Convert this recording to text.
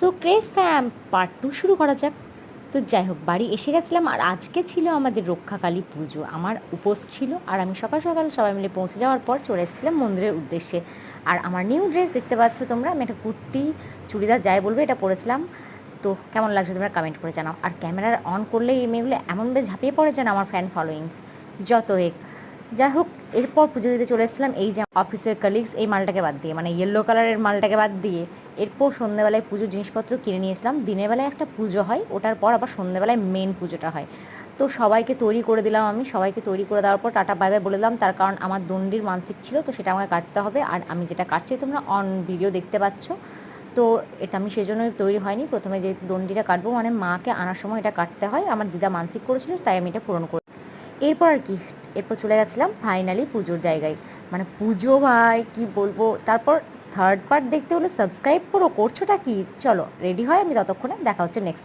So craze fam part two শুরু করা যাক। তো যাই হোক, বাড়ি এসে গেছিলাম আর আজকে ছিল আমাদের রক্ষাকালী পুজো। আমার উপোস ছিল আর আমি সকাল সকাল সবাই মিলে পৌঁছে যাওয়ার পর চলে এসেছিলাম মন্দিরের উদ্দেশ্যে। আর আমার নিউ ড্রেস দেখতে পাচ্ছ তোমরা, আমি একটা কুর্তি, চুড়িদার যাই বলবে এটা পরেছিলাম। তো কেমন লাগছে তোমরা কমেন্ট করে জানাও। আর ক্যামেরা অন করলে এই মেয়েগুলো এমনভাবে ঝাঁপিয়ে পড়ে যেন আমার ফ্যান ফলোয়িংস যত এক যাই হোক, এরপর পুজো দিতে চলে এসেছিলাম এই যে অফিসের কালিগস এই মালটাকে বাদ দিয়ে মানে ইয়েলো কালারের মালটাকে বাদ দিয়ে, এরপর সন্ধ্যেবেলায় পুজোর জিনিসপত্র কিনে নিয়েছিলাম দিনের বেলায় একটা পুজো হয়, ওটার পর আবার সন্ধ্যেবেলায় মেন পুজোটা হয়। তো সবাইকে তৈরি করে দিলাম আমি, সবাইকে তৈরি করে দেওয়ার পর টাটা বাই বলে দিলাম। তার কারণ আমার দণ্ডির মানসিক ছিল, তো সেটা আমাকে কাটতে হবে। আর আমি যেটা কাটছি, তোমরা অন ভিডিও দেখতে পাচ্ছ। তো এটা আমি সেজন্য তৈরি হয়নি। প্রথমে যেহেতু দণ্ডিটা কাটবো মানে মাকে আনার সময় এটা কাটতে হয়। আমার দিদা মানসিক করেছিল, তাই আমি এটা পূরণ করি। এরপর আর কি এরপর চলে গেছিলাম ফাইনালি পুজোর জায়গায়। মানে পুজো ভাই, কি বলব? তারপর থার্ড পার্ট দেখতে হলে সাবস্ক্রাইব করো, করছোটা কি? চলো রেডি হয়, আমি ততক্ষণে দেখা হচ্ছে নেক্সট